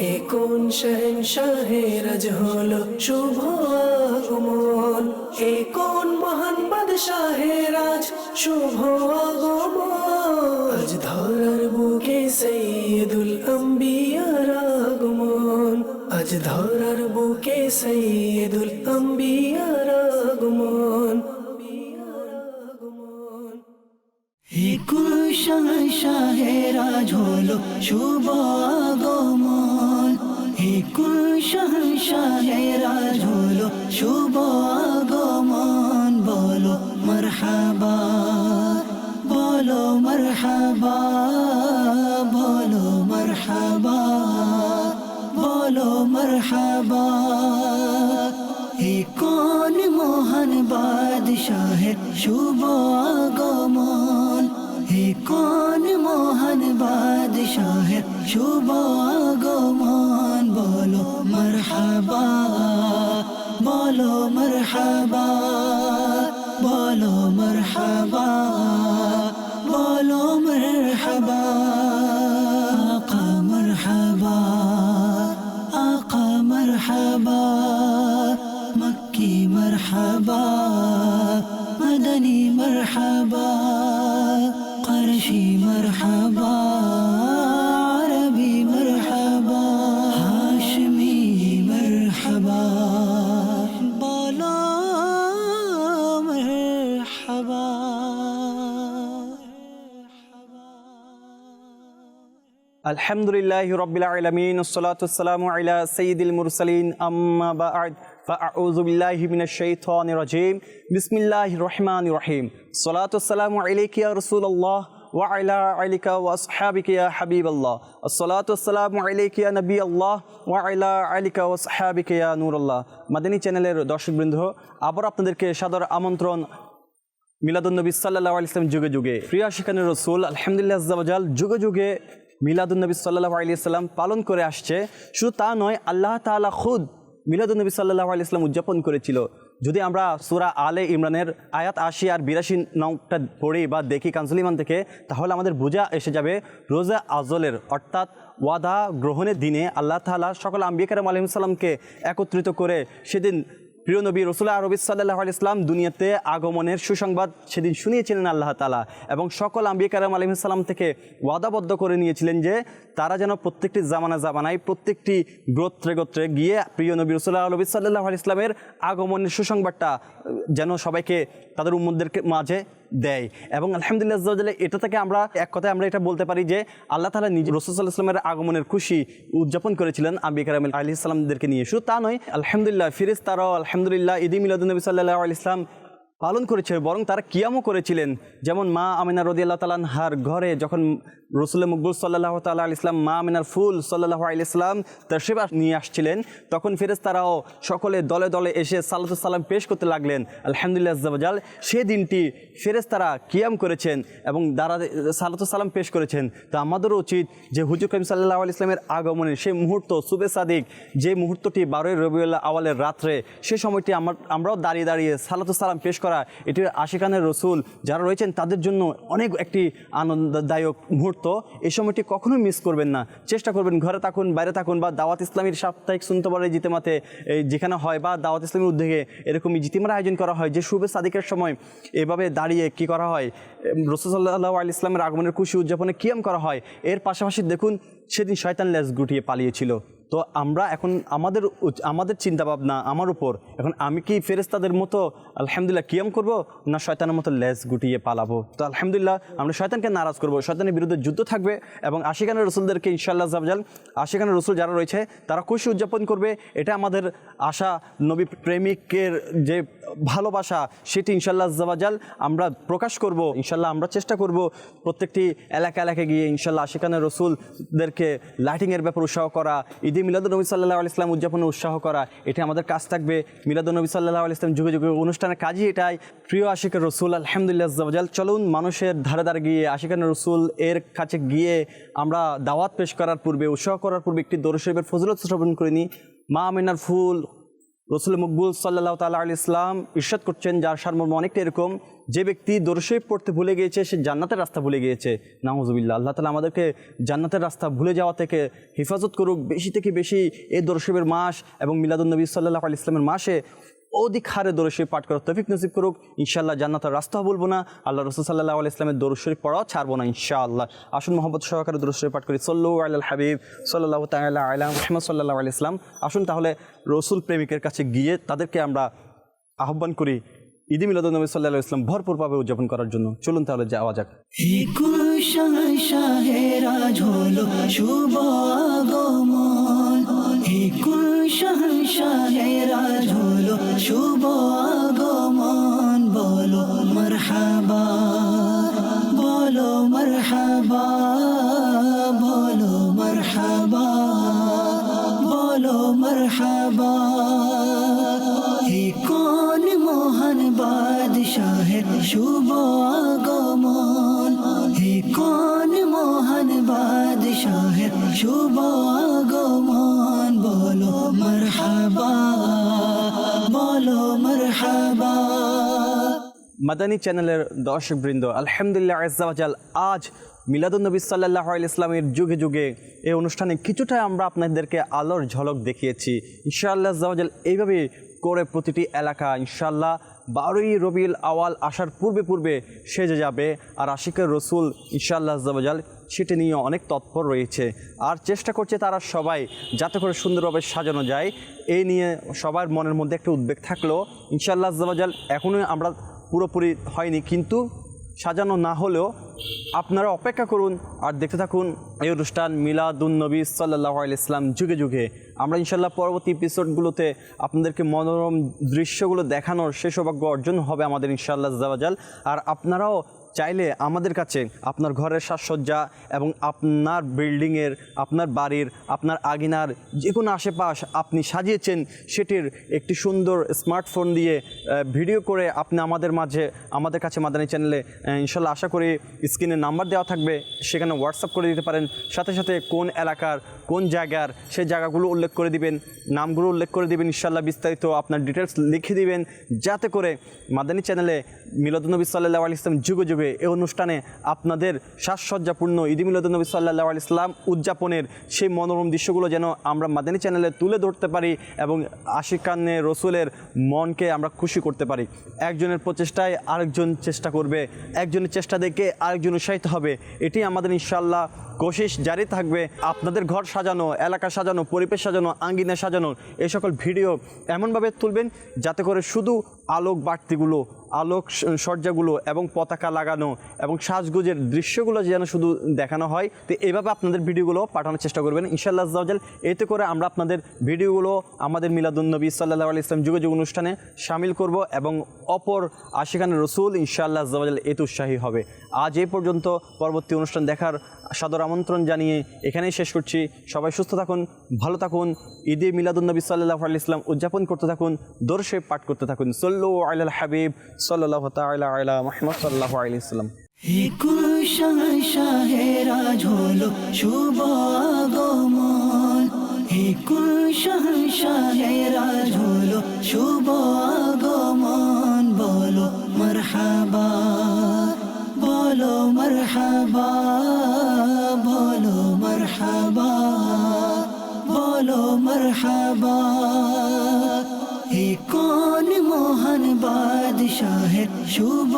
এ কোন শহনশাহের আজ হলো শুভ আগমন। এ কোন মহান বাদশাহের আজ শুভ আগমন। ধরার বুকে সৈয়দুল আম্বিয়ার আগমন। আজ ধরার বুকে সৈয়দুল আম্বিয়ার আগমন। একুশ শাহেরাজ হলো শুভ আগমন। একুশ শাহেরাজ হলো শুভ আগমন। বলো মরহাবা বলো মরহাবা বলো মরহাবা বলো মরহাবা। হে কোন মহান বাদশাহের শুভ আগমন। হে কোন মহান বাদশাহের শুভ আগমন। বলো মরহাবা বলো মরহাবা বলো মরহাবা বলো মরহাবা আকা মরহাবা আকা মরহাবা মক্কি মরহাবা মদনী মরহাবা আলহামদুলিল্লাহ রবিল আলমিন সালাতাম আলা সঈদুল মুরসালিন আম্মা বাদ فأعوذ بالله من الشيطان الرجيم بسم الله الرحمن الرحيم صلاة والسلام عليك يا رسول الله وعلى عليك وأصحابك يا حبيب الله الصلاة والسلام عليك يا نبي الله وعلى عليك وأصحابك يا نور الله মাদানী চ্যানেলের দর্শকবৃন্দ আবার আপনাদেরকে সাদর আমন্ত্রণ মিলাদুন্নবী সাল্লাহ ইসলাম যুগে যুগে প্রিয়া শিখানের রসুল আলহামদুলিল্লাহ আজ্জাবাজাল যুগে যুগে মিলাদুন্নবী সাল্লাহ আলি ইসলাম পালন করে আসছে। শুধু তা নয়, আল্লাহ তাআলা খুদ মিলাদুন্নবী সাল্লাহ আলি ইসলাম উদযাপন করেছিল। যদি আমরা সুরা আলে ইমরানের আয়াত আশি আর বিরাশি নংটা পড়ি বা দেখি কানসুলিমান থেকে, তাহলে আমাদের বোঝা এসে যাবে রোজা আজলের, অর্থাৎ ওয়াদা গ্রহণের দিনে আল্লাহ তাআলা সকল আম্বিকারাম আলহিমসাল্লামকে একত্রিত করে সেদিন প্রিয় নবী রসুল্লাহ আরবি সাল্লাহ ইসলাম দুনিয়াতে আগমনের সুসংবাদ সেদিন শুনিয়েছিলেন আল্লাহ তালা এবং সকল আম্বিকারাম ইসলাম থেকে ওয়াদাবদ্ধ করে নিয়েছিলেন যে তারা যেন প্রত্যেকটি জামানা জামানায় প্রত্যেকটি গোত্রে গোত্রে গিয়ে প্রিয় নবী রসুল্লাহ আলবী সাল্লাহ ইসলামের আগমনের সুসংবাদটা যেন সবাইকে তাদের উম্মদদেরকে মাঝে দেয়। এবং আলহামদুলিল্লাহ এটা থেকে আমরা এক কথায় আমরা এটা বলতে পারি যে আল্লাহ তালা নিজে রসুল্লাহ আগমনের খুশি উদযাপন করেছিলেন আম্বি কারাম আলি ইসলামদেরকে নিয়ে। শুধু তা নয়, আলহামদুলিল্লাহ ফিরিস্তার আলহামদুলিল্লাহ ঈদি মিলাদুলনবী সাল্লাহ আলি ইসলাম পালন করেছে, বরং তারা কিয়ামও করেছিলেন। যেমন মা আমিনা রদি আল্লাহ তালানহার ঘরে যখন রসুল মকবুল সাল্লাহ তাল্লাহ ইসলাম মা আমিনার ফুল সাল্লাহ আলি ইসলাম তার সেবা নিয়ে আসছিলেন, তখন ফেরেস তারাও সকলে দলে দলে এসে সাল্লাহ সাল্লাম পেশ করতে লাগলেন। আলহামদুলিল্লাহ আজ্জাবাজাল সে দিনটি ফেরেস তারা কিয়াম করেছেন এবং দাঁড়া সাল্লাহ সাল্লাম পেশ করেছেন। তো আমাদেরও উচিত যে হুজুর করিম সাল্লাহ আলি ইসলামের আগমনের সেই মুহূর্ত সুবে সাদিক, যে মুহূর্তটি বারোই রবিউল্লাহ আওয়ালের রাত্রে, সে সময়টি আমার আমরাও দাঁড়িয়ে দাঁড়িয়ে সালাত সালাম পেশ এটি আশিকানের রসুল যারা রয়েছেন তাদের জন্য অনেক একটি আনন্দদায়ক মুহূর্ত। এই সময়টি কখনো মিস করবেন না। চেষ্টা করবেন ঘরে থাকুন, বাইরে থাকুন বা দাওয়াত ইসলামীর সাপ্তাহিক সুন্তবারে জিতেমাতে, এই যেখানে হয় বা দাওয়াত ইসলামীর উদ্যোগে এরকমই জিতিমার আয়োজন করা হয়, যে শুভে সাদিকের সময় এভাবে দাঁড়িয়ে কি করা হয় রসুল্লাহ আল ইসলামের আগমনের খুশি উদযাপনে কিয়াম করা হয়, এর পাশাপাশি দেখুন সেদিন শয়তান লেজ গুটিয়ে পালিয়েছিল। তো আমরা এখন আমাদের আমাদের চিন্তা ভাবনা আমার উপর। এখন আমি কি ফেরেস্তাদের মতো আলহামদুলিল্লাহ কিয়াম করব, না শয়তানের মতো লেজ গুটিয়ে পালাবো? তো আলহামদুলিল্লাহ আমরা শয়তানকে নারাজ করব, শয়তানের বিরুদ্ধে যুদ্ধ থাকবে এবং আশিকানের রসুলদেরকে ইনশাল্লাহ জাবজাল আশিকানের রসুল যারা রয়েছে, তারা খুশি উদযাপন করবে। এটা আমাদের আশা, নবী প্রেমিকের যে ভালোবাসা, সেটি ইনশাল্লাহ জাবাজাল আমরা প্রকাশ করব ইনশাল্লাহ আমরা চেষ্টা করব প্রত্যেকটি এলাকা এলাকায় গিয়ে ইনশাল্লাহ আশিকানের রসুলদেরকে লাইটিংয়ের ব্যাপার উৎসাহ করা ঈদে মিলাদুলনবী সাল্লাহ ইসলাম উদযাপনে উৎসাহ করা, এটা আমাদের কাজ থাকবে। মিলাদুলনবী সাল্লাহ ইসলাম যুগে যুগে অনুষ্ঠানের কাজই এটাই। প্রিয় আশিকের রসুল, আলহামদুলিল্লাহ চলুন মানুষের ধারে ধারে গিয়ে আশিকান রসুল এর কাছে গিয়ে আমরা দাওয়াত পেশ করার পূর্বে, উৎসাহ করার পূর্বে একটি দরশরীফের ফজলত শ্রবণ করে নিই। মা মিনার ফুল রসুল মকবুল সাল্লাহ তালা আলি ইসলাম ঈর্ষাদ করছেন, যার সারমর্ম অনেকটা এরকম, যে ব্যক্তি দর্শে পড়তে ভুলে গিয়েছে, সে জান্নাতের রাস্তা ভুলে গিয়েছে। নাহজুবিল্লা আল্লাহ তালা আমাদেরকে জান্নাতের রাস্তা ভুলে যাওয়া থেকে হেফাজত করুক, বেশি থেকে বেশি এ দর্শবের মাস এবং মিলাদুলনবী সাল্লাহ আলি ইসলামের মাসে অধিক হারে দরশরী পাঠ করার তফিক নসিব করুক। ইনশাল্লাহ জান্নাতের রাস্তা বলব না। আল্লাহ রসুল সাল্লাহ আলি ইসলামের দরশরী পড়াও ছাড়বো না ইনশাআল্লাহ। আসুন মোহাম্মদ সহকারে দরশরী পাঠ করি। সল্লু আল্লাহ হাবিব সাল্লাহ তাল্লাহ আল্লাহ মোহাম্মদ সাল্লাহ আলি ইসলাম আসুন তাহলে রসুল প্রেমিকের কাছে গিয়ে তাদেরকে আমরা আহ্বান করি ঈদ মিলাদুলনবী সাল্লাহ ইসলাম ভরপুরভাবে উদযাপন করার জন্য। চলুন তাহলে যাওয়া যাক। শুভ একুশ শাহেরাজ হলো শুভ আগমন বলো মরহাবা বলো মরহাবা বলো মরহাবা বলো মরহাবা কোন মহান বাদশাহের শুভ আগমন হে কোন মহান বাদশাহের শুভ মাদানী চ্যানেলের দর্শকবৃন্দ, আলহামদুলিল্লাহ আজাল আজ মিলাদুলনবী সাল্লাহ ইসলামের যুগে যুগে এই অনুষ্ঠানে কিছুটা আমরা আপনাদেরকে আলোর ঝলক দেখিয়েছি। ইনশাআল্লাহ আজাল এইভাবে করে প্রতিটি এলাকা ইনশাল্লাহ বারোই রবিউল আওয়াল আসার পূর্বে পূর্বে সেজে যাবে। আর আশিকের রসুল ইনশাআল্লাহ আজাল সেটি নিয়ে অনেক তৎপর রয়েছে। আর চেষ্টা করছে তারা সবাই যাতে করে সুন্দরভাবে সাজানো যায়। এই নিয়ে সবার মনের মধ্যে একটা উদ্বেগ থাকলেও ইনশাল্লাহ আজাল এখনও আমরা পুরোপুরি হয়নি, কিন্তু সাজানো না হলেও আপনারা অপেক্ষা করুন আর দেখতে থাকুন এই অনুষ্ঠান মিলাদুন নবী সাল্লাহ ইসলাম যুগে যুগে। আমরা ইনশাল্লাহ পরবর্তী এপিসোডগুলোতে আপনাদেরকে মনোরম দৃশ্যগুলো দেখানোর সে সৌভাগ্য অর্জন হবে আমাদের ইনশাল্লাহ জাওয়াজাল আর আপনারাও চাইলে আমাদের কাছে আপনার ঘরের সাজসজ্জা এবং আপনার বিল্ডিংয়ের, আপনার বাড়ির, আপনার আগিনার যে কোনো আশেপাশ আপনি সাজিয়েছেন, সেটির একটি সুন্দর স্মার্টফোন দিয়ে ভিডিও করে আপনি আমাদের মাঝে, আমাদের কাছে মাদানী চ্যানেলে ইনশাল্লাহ আশা করি স্ক্রিনে নাম্বার দেওয়া থাকবে, সেখানে হোয়াটসঅ্যাপ করে দিতে পারেন। সাথে সাথে কোন এলাকার কোন জায়গার সেই জায়গাগুলো উল্লেখ করে দিবেন, নামগুলো উল্লেখ করে দিবেন ইনশাল্লাহ বিস্তারিত আপনার ডিটেলস লিখে দিবেন, যাতে করে মাদানী চ্যানেলে মিলাদুলনবী সাল্লাহ আলি ইসলাম যুগে যুগে এই অনুষ্ঠানে আপনাদের সাজসজ্জাপূর্ণ ঈদ মিলাদুলনবী সাল্লাহ আলি ইসলাম উদযাপনের সেই মনোরম দৃশ্যগুলো যেন আমরা মাদানী চ্যানেলে তুলে ধরতে পারি এবং আশিকান্নে রসুলের মনকে আমরা খুশি করতে পারি। একজনের প্রচেষ্টায় আরেকজন চেষ্টা করবে, একজনের চেষ্টা দেখে আরেকজন উৎসাহিত হবে, এটি আমাদের ইনশাল্লাহ কোশিশ জারি থাকবে। আপনাদের ঘর সাজানো, এলাকা সাজানো, পরিবেশ সাজানো, আঙ্গিনা সাজানো এই সকল ভিডিও এমনভাবে তুলবেন যাতে করে শুধু আলোক বাড়তিগুলো, আলোক সজ্জাগুলো এবং পতাকা লাগানো এবং সাজগুজের দৃশ্যগুলো যেন শুধু দেখানো হয়, তো এইভাবে আপনাদের ভিডিওগুলো পাঠানোর চেষ্টা করবেন। আজ্জাওয়াজাল এতে করে আমরা আপনাদের ভিডিওগুলো আমাদের মিলাদুন্নবী সাল্লাহ আলি ইসলাম যুগে যুগ অনুষ্ঠানে সামিল করব এবং অপর আশিখান রসুল ইনশাআল্লাহ আজ্জাওয়াজাল এতে উৎসাহী হবে। আজ এই পর্যন্ত পরবর্তী অনুষ্ঠান দেখার সাদর আমন্ত্রণ জানিয়ে এখানেই শেষ করছি। সবাই সুস্থ থাকুন, ভালো থাকুন। ঈদে মিলাদুন্নবী সাল্লাহ আলি ইসলাম উদযাপন করতে থাকুন দর্শে পাঠ করতে থাকুন। সল্লু আল হাবিব সাল্লাহ তালা আলা মোহাম্মদ সাল্লাহ আলি ইসলাম মরহাবা, বলো মরহাবা। বাদশাহের শুভ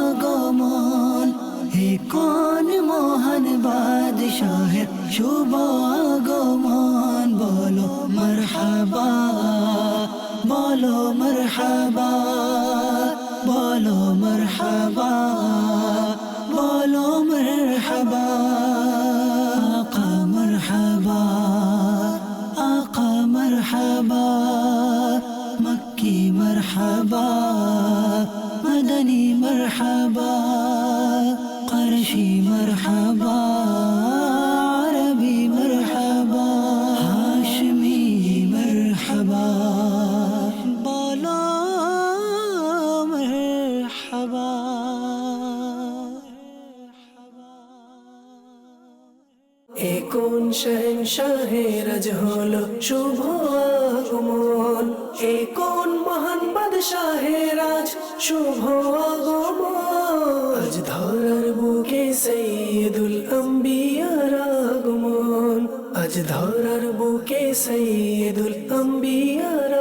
আগমন হে কোন মহান বাদশাহের শুভ আগমন বলো মরহাবা বলো মরহাবা বলো মরহাবা বলো মরহাবা আকা মরহাবা আকা মরহাবা মক্কি মরহাবা মদনী মরহাবা قرشي مرحبا عربي مرحبا هاشمي مرحبا بلا مرحبا এ কোন শহনশাহের আজ হলো শুভ আগমন এ কোন মহান বাদশাহের আজ শুভ আজ ধরার বুকে সৈদুল আম্বিয়ার আগমন। আজ ধরার বুকে সৈদুল আম্বিয়ার